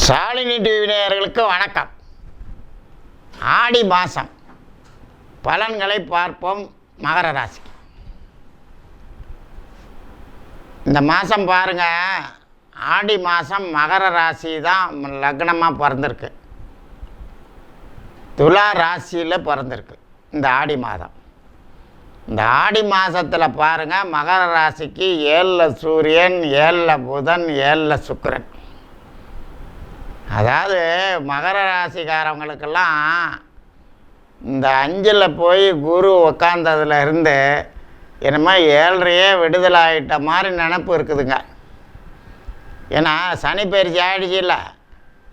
Shalini TV நேயர்களுக்கு வணக்கம். ஆடி மாதம் பலன்களை பார்ப்போம் மகர ராசி இந்த மாதம் பாருங்க ஆடி மாதம் மகர ராசி தான் லக்னமாக பிறந்திருக்கு. துலா ராசியில் பிறந்திருக்கு இந்த ஆடி மாதம். இந்த ஆடி மாதத்தில் பாருங்கள் மகர ராசிக்கு ஏழில் சூரியன் ஏழில் புதன் ஏழில் சுக்கரன். அதாவது மகர ராசிக்காரவங்களுக்கெல்லாம் இந்த அஞ்சில் போய் குரு உக்காந்ததுல இருந்து என்னமோ ஏழ்றையே விடுதலை ஆகிட்ட மாதிரி நினப்பு இருக்குதுங்க. ஏன்னா சனி பயிற்சி ஆகிடுச்சு இல்லை.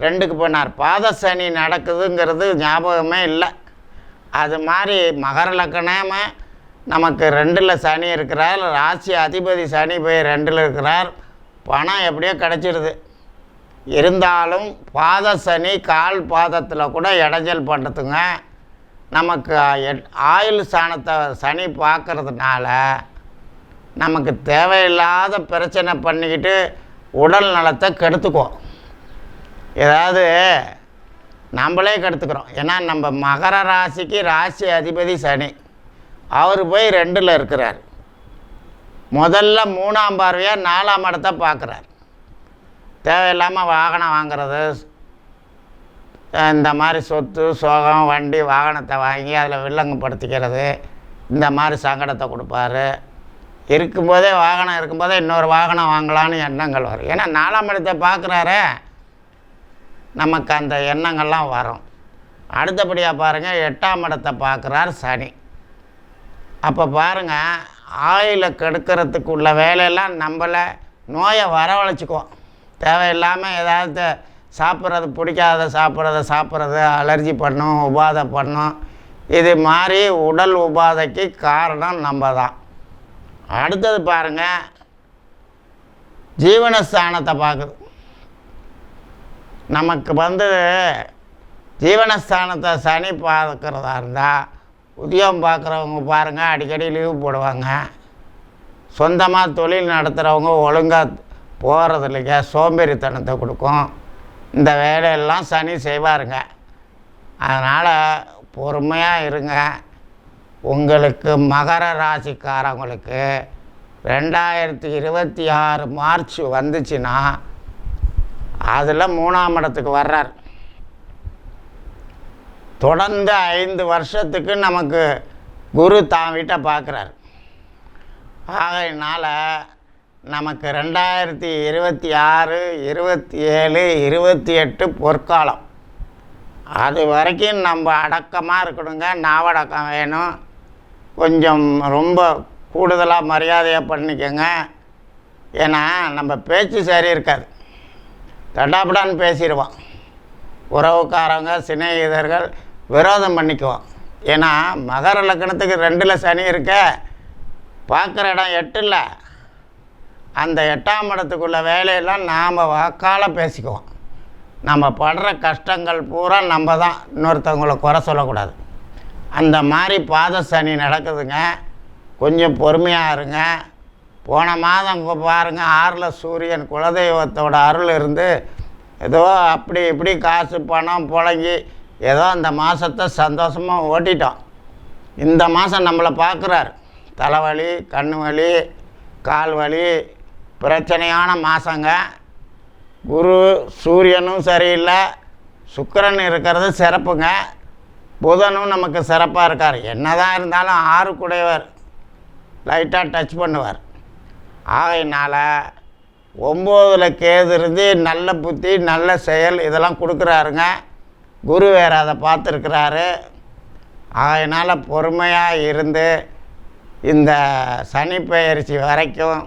ரெண்டுக்கு போனார். பாத சனி நடக்குதுங்கிறது ஞாபகமே இல்லை. அது மாதிரி மகர லக்கணமே நமக்கு ரெண்டில் சனி இருக்கிறார் ராசி அதிபதி சனி போய் ரெண்டில் இருக்கிறார். பணம் எப்படியோ கிடச்சிருது. இருந்தாலும் பாத சனி கால் பாதத்தில் கூட இடைஞ்சல் பண்ணுறதுங்க நமக்கு எட்- ஆயுள் சாணத்தை சனி பார்க்கறதுனால நமக்கு தேவையில்லாத பிரச்சனை பண்ணிக்கிட்டு உடல் நலத்தை கெடுத்துக்குவோம். ஏதாவது நம்மளே கெடுத்துக்கிறோம். ஏன்னா நம்ம மகர ராசிக்கு ராசி அதிபதி சனி. அவர் போய் ரெண்டில் இருக்கிறார். முதல்ல மூணாம் பார்வையாக நாலாம் இடத்த பார்க்குறார். தேவையில்லாமல் வாகனம் வாங்குறது. இந்த மாதிரி சொத்து சோகம் வண்டி வாகனத்தை வாங்கி அதில் வில்லங்கப்படுத்திக்கிறது. இந்த மாதிரி சங்கடத்தை கொடுப்பாரு. இருக்கும்போதே வாகனம் இருக்கும்போதே இன்னொரு வாகனம் வாங்கலான்னு எண்ணங்கள் வரும். ஏன்னா நாலாம் இடத்தை பார்க்குறாரு நமக்கு அந்த எண்ணங்கள்லாம் வரும். அடுத்தபடியாக பாருங்கள் எட்டாம் இடத்தை பார்க்குறார் சனி. அப்போ பாருங்கள் ஆயில கெடுக்கிறதுக்கு உள்ள வேலையெல்லாம் நம்மளை நோயை வரவழைச்சிக்குவோம் தேவையில்லாமல் ஏதாவது சாப்பிட்றது பிடிக்காத சாப்பிட்றத சாப்பிட்றது அலர்ஜி பண்ணும் உபாதை பண்ணும். இது மாதிரி உடல் உபாதைக்கு காரணம் நம்ம தான் அடுத்தது பாருங்கள் ஜீவனஸ்தானத்தை பார்க்குது. நமக்கு வந்து ஜீவனஸ்தானத்தை சனி பார்க்குறதா இருந்தால் உத்தியோகம் பார்க்குறவங்க பாருங்கள் அடிக்கடி லீவு போடுவாங்க. சொந்தமாக தொழில் நடத்துகிறவங்க ஒழுங்காக போகிறது இல்லைங்க சோம்பேறித்தனத்தை கொடுக்கும். இந்த வேலையெல்லாம் சனி செய்வாருங்க. அதனால் பொறுமையாக இருங்க. உங்களுக்கு மகர ராசிக்காரங்களுக்கு ரெண்டாயிரத்தி இருபத்தி ஆறு மார்ச் வந்துச்சுன்னா அதில் மூணாம் இடத்துக்கு வர்றார். தொடர்ந்து ஐந்து வருஷத்துக்கு நமக்கு குரு தான் வீட்டை பார்க்குறாரு ஆகையினால் நமக்கு ரெண்டாயிரத்தி இருபத்தி ஆறு இருபத்தி ஏழு இருபத்தி எட்டு பொற்காலம். அது வரைக்கும் நம்ம அடக்கமாக இருக்கணுங்க. நாவடக்கம் வேணும். கொஞ்சம் ரொம்ப கூடுதலாக மரியாதையாக பண்ணிக்கோங்க. ஏன்னா நம்ம பேச்சு சரி இருக்காது. தடாபடான்னு பேசிடுவான். உறவுக்காரங்க சிநேகிதர்கள் விரோதம் பண்ணிக்குவோம் ஏன்னா மகர லக்னத்துக்கு ரெண்டில் சனி இருக்க. பார்க்குற இடம் எட்டில். அந்த எட்டாம் இடத்துக்குள்ள வேலையெல்லாம் நாம் வாக்கால் பேசிக்குவோம். நம்ம படுற கஷ்டங்கள் பூரா நம்ம தான். இன்னொருத்தவங்களை குறை சொல்லக்கூடாது. அந்த மாதிரி பாத சனி நடக்குதுங்க. கொஞ்சம் பொறுமையாக இருங்க. போன மாதம் பாருங்கள் ஆறில் சூரியன் குலதெய்வத்தோட அருள் இருந்து ஏதோ அப்படி இப்படி காசு பணம் புழங்கி ஏதோ அந்த மாதத்தை சந்தோஷமாக ஓட்டிட்டோம். இந்த மாதம் நம்மளை பார்க்குறாரு தலைவலி கண் வலி கால் வலி பிரச்சனையான மாதங்க குரு சூரியனும் சரியில்லை. சுக்கரன் இருக்கிறது சிறப்புங்க. புதனும் நமக்கு சிறப்பாக இருக்கார். என்னதான் இருந்தாலும் ஆறு குடையவர் லைட்டாக டச் பண்ணுவார். ஆகையினால் ஒம்போதில் கேது இருந்து நல்ல புத்தி நல்ல செயல் இதெல்லாம் கொடுக்குறாருங்க. குரு வேறு அதை பார்த்துருக்குறாரு. அதனால் பொறுமையாக இருந்து இந்த சனி பயிற்சி வரைக்கும்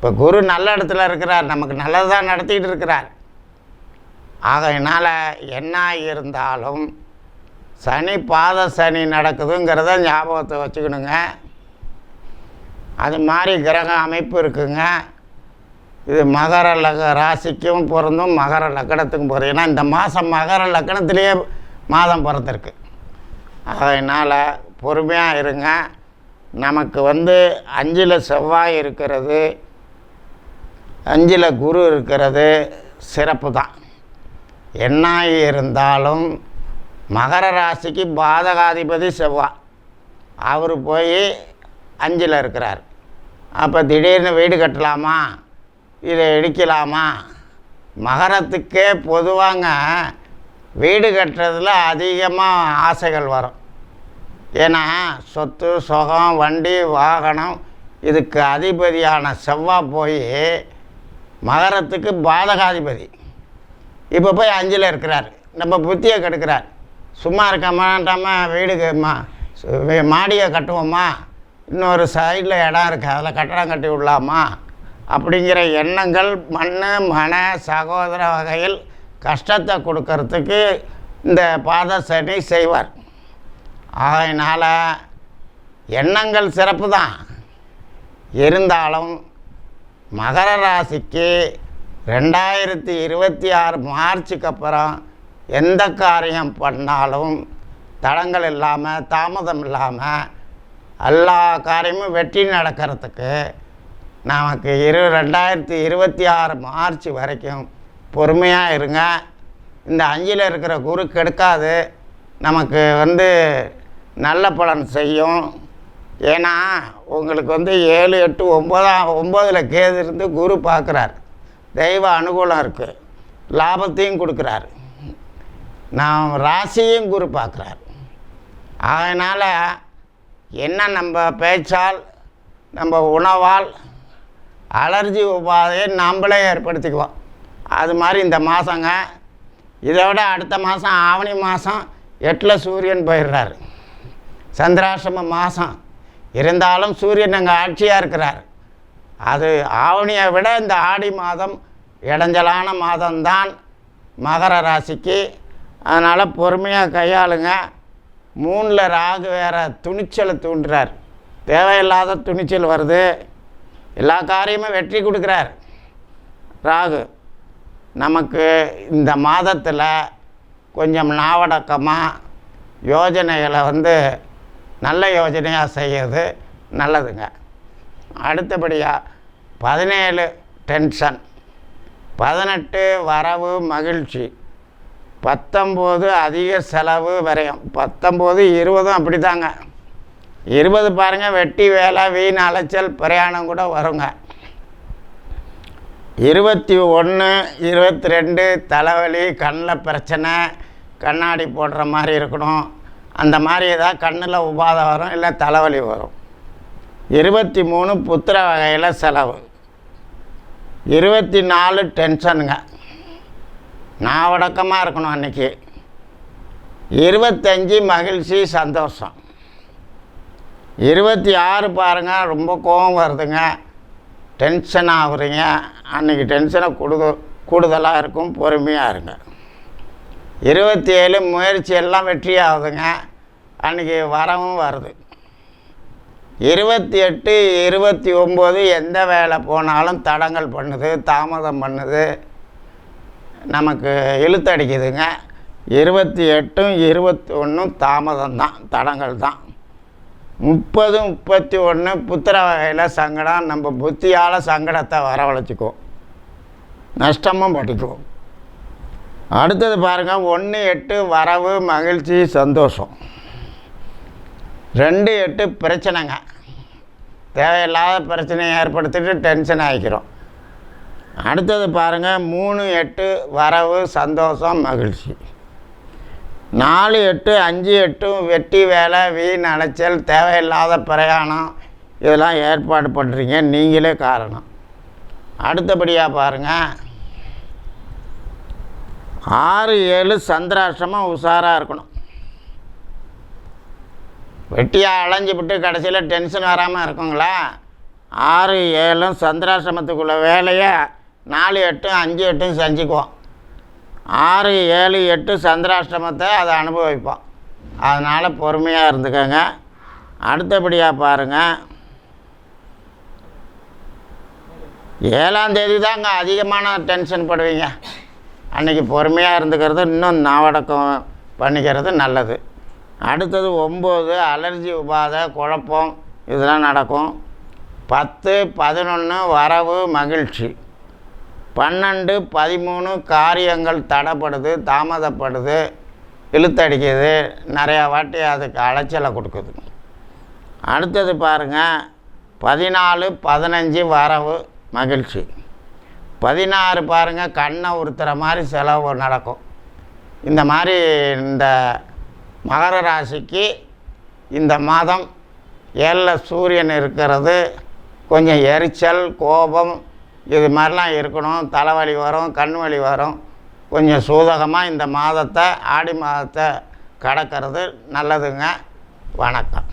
இப்போ குரு நல்ல இடத்துல இருக்கிறார் நமக்கு நல்லது தான் நடத்திக்கிட்டு இருக்கிறார். ஆகையினால் என்ன இருந்தாலும் சனி பாத சனி நடக்குதுங்கிறத ஞாபகத்தை வச்சுக்கணுங்க. அது மாதிரி கிரக அமைப்பு இருக்குங்க. இது மகர லக ராசிக்கும் பிறந்தும் மகர லக்கணத்துக்கும் பொருந்தும். ஏன்னா இந்த மாதம் மகர லக்கணத்திலேயே மாதம் பிறந்திருக்கு. அதனால் பொறுமையாக இருங்க. நமக்கு வந்து அஞ்சில் செவ்வாய் இருக்கிறது. அஞ்சில் குரு இருக்கிறது சிறப்பு தான் என்ன இருந்தாலும் மகர ராசிக்கு பாதகாதிபதி செவ்வாய் அவர் போய் அஞ்சில் இருக்கிறார். அப்போ திடீர்னு வீடு கட்டலாமா? இதை இடிக்கலாமா? மகரத்துக்கே பொதுவாங்க வீடு கட்டுறதுல அதிகமாக ஆசைகள் வரும். ஏன்னா சொத்து சுகம் வண்டி வாகனம் இதுக்கு அதிபதியான செவ்வாய் போய் மகரத்துக்கு பாதகாதிபதி. இப்போ போய் அஞ்சில் இருக்கிறார். நம்ம புத்தியை கெடுக்கிறார். சும்மா இருக்க மாட்டாமல் வீடு மா மாடியை கட்டுவோமா? இன்னொரு சைடில் இடம் இருக்குது அதில் கட்டடம் கட்டி விடலாமா? அப்படிங்கிற எண்ணங்கள் மண் மன சகோதர வகையில் கஷ்டத்தை கொடுக்கறதுக்கு இந்த பாத சனி செய்வார். அதனால் எண்ணங்கள் சிறப்பு தான் இருந்தாலும் மகர ராசிக்கு ரெண்டாயிரத்தி இருபத்தி ஆறு மார்ச்சுக்கு அப்புறம் எந்த காரியம் பண்ணாலும் தடங்கள் இல்லாமல் தாமதம் இல்லாமல் எல்லா காரியமும் வெற்றி நடக்கிறதுக்கு நமக்கு இரு ரெண்டாயிரத்தி இருபத்தி ஆறு மார்ச் வரைக்கும் பொறுமையாக இருங்க. இந்த அஞ்சில் இருக்கிற குரு கெடுக்காது. நமக்கு வந்து நல்ல பலன் செய்யும். ஏன்னா உங்களுக்கு வந்து ஏழு எட்டு ஒம்பதாம் ஒம்பதில் கேது இருந்து குரு பார்க்குறார். தெய்வ அனுகூலம் இருக்குது லாபத்தையும் கொடுக்குறாரு. நான் ராசியும் குரு பார்க்குறார். அதனால் என்ன நம்ம பேச்சால் நம்ம உணவால் அலர்ஜி உபாதையை நம்மளே ஏற்படுத்திக்குவோம். அது மாதிரி இந்த மாதங்க இதை விட அடுத்த மாதம் ஆவணி மாதம் எட்டில் சூரியன் போயிடுறாரு. சந்திராசிரம மாதம் இருந்தாலும் சூரியன் அங்கே ஆட்சியாக இருக்கிறார். அது ஆவணியை விட இந்த ஆடி மாதம் இடைஞ்சலான மாதம்தான் மகர ராசிக்கு. அதனால் பொறுமையாக கையாளுங்க. மூணில் ராகு வேற துணிச்சலை தூண்டுறார். தேவையில்லாத துணிச்சல் வருது. எல்லா காரியமும் வெற்றி கொடுக்குறார். ராகு நமக்கு இந்த மாதத்தில் கொஞ்சம் நாவடக்கமாக யோஜனைகளை வந்து நல்ல யோஜனையாக செய்கிறது நல்லதுங்க. அடுத்தபடியாக பதினேழு டென்ஷன். பதினெட்டு வரவு மகிழ்ச்சி. பத்தொம்போது அதிக செலவு விரயம். பத்தொம்போது இருபதும் அப்படி தாங்க இருபது பாருங்கள் வெட்டி வேலை வீண் அலைச்சல் பிரயாணம் கூட வருங்க. இருபத்தி ஒன்று இருபத்தி ரெண்டு தலைவலி கண்ணில் பிரச்சனை கண்ணாடி போடுற மாதிரி இருக்கணும். அந்த மாதிரி ஏதாவது கண்ணில் உபாதை வரும் இல்லை தலைவலி வரும். இருபத்தி மூணு புத்திர வகையில் செலவு. இருபத்தி நாலு டென்ஷனுங்க. நான் நாவடக்கமாக இருக்கணும் அன்றைக்கி இருபத்தஞ்சி மகிழ்ச்சி சந்தோஷம். இருபத்தி ஆறு பாருங்கள் ரொம்ப கோபம் வருதுங்க. டென்ஷன் ஆகுறீங்க. அன்றைக்கி டென்ஷனை கொடு கூடுதலாக இருக்கும் பொறுமையாக இருங்க. இருபத்தி ஏழு முயற்சி எல்லாம் வெற்றி ஆகுதுங்க அன்றைக்கி வரவும் வருது. இருபத்தி எட்டு இருபத்தி ஒம்பது எந்த வேலை போனாலும் தடங்கள் பண்ணுது தாமதம் பண்ணுது. நமக்கு இழுத்தடிக்குதுங்க. இருபத்தி எட்டும் இருபத்தி ஒன்றும் தாமதம் தான் தடங்கள் தான். முப்பது முப்பத்தி ஒன்று புத்திர வகையில் சங்கடம் நம்ம புத்தியால் சங்கடத்தை வரவழைச்சிக்குவோம். நஷ்டமும் படிக்குவோம் அடுத்தது பாருங்கள் ஒன்று எட்டு வரவு மகிழ்ச்சி சந்தோஷம். ரெண்டு எட்டு பிரச்சனைங்க. தேவையில்லாத பிரச்சனையை ஏற்படுத்திட்டு டென்ஷன் ஆகிக்கிறோம் அடுத்தது பாருங்கள் மூணு எட்டு வரவு சந்தோஷம் மகிழ்ச்சி. நாலு எட்டு அஞ்சு எட்டும் வெட்டி வேலை வீண் அலைச்சல் தேவையில்லாத பிரயாணம். இதெல்லாம் ஏற்பாடு பண்ணுறீங்க நீங்களே காரணம். அடுத்தபடியாக பாருங்கள் ஆறு ஏழு சந்திராஷ்டிரமம் உஷாராக இருக்கணும். வெட்டியாக அலைஞ்சிவிட்டு கடைசியில் டென்ஷன் வராமல் இருக்குங்களா? ஆறு ஏழும் சந்திராசிரமத்துக்குள்ள வேலையை நாலு எட்டும் அஞ்சு எட்டும் செஞ்சுக்குவோம். ஆறு ஏழு எட்டு சந்திராஷ்டிரமத்தை அதை அனுபவிப்போம். அதனால் பொறுமையாக இருந்துக்கோங்க. அடுத்தபடியாக பாருங்கள் ஏழாம் தேதி தாங்க அதிகமான டென்ஷன் படுவீங்க. அன்றைக்கி பொறுமையாக இருந்துக்கிறது இன்னும் நாவடக்கம் பண்ணிக்கிறது நல்லது. அடுத்தது ஒம்பது அலர்ஜி உபாதை குழப்பம் இதெல்லாம் நடக்கும். பத்து பதினொன்று வரவு மகிழ்ச்சி. பன்னெண்டு பதிமூணு காரியங்கள் தடைப்படுது தாமதப்படுது இழுத்தடிக்குது நிறையா வாட்டி அதுக்கு அலைச்சலை கொடுக்குது. அடுத்தது பாருங்கள் பதினாலு பதினஞ்சு வரவு மகிழ்ச்சி. பதினாறு பாருங்கள் கண்ணை உறுத்துற மாதிரி செலவு நடக்கும். இந்த மாதிரி இந்த மகர ராசிக்கு இந்த மாதம் ஏழில் சூரியன் இருக்கிறது. கொஞ்சம் எரிச்சல் கோபம் இது மாதிரிலாம் இருக்கணும். தலைவலி வரும் கண் வலி வரும். கொஞ்சம் சூதகமாக இந்த மாதத்தை ஆடி மாதத்தை கடக்கிறது நல்லதுங்க. வணக்கம்.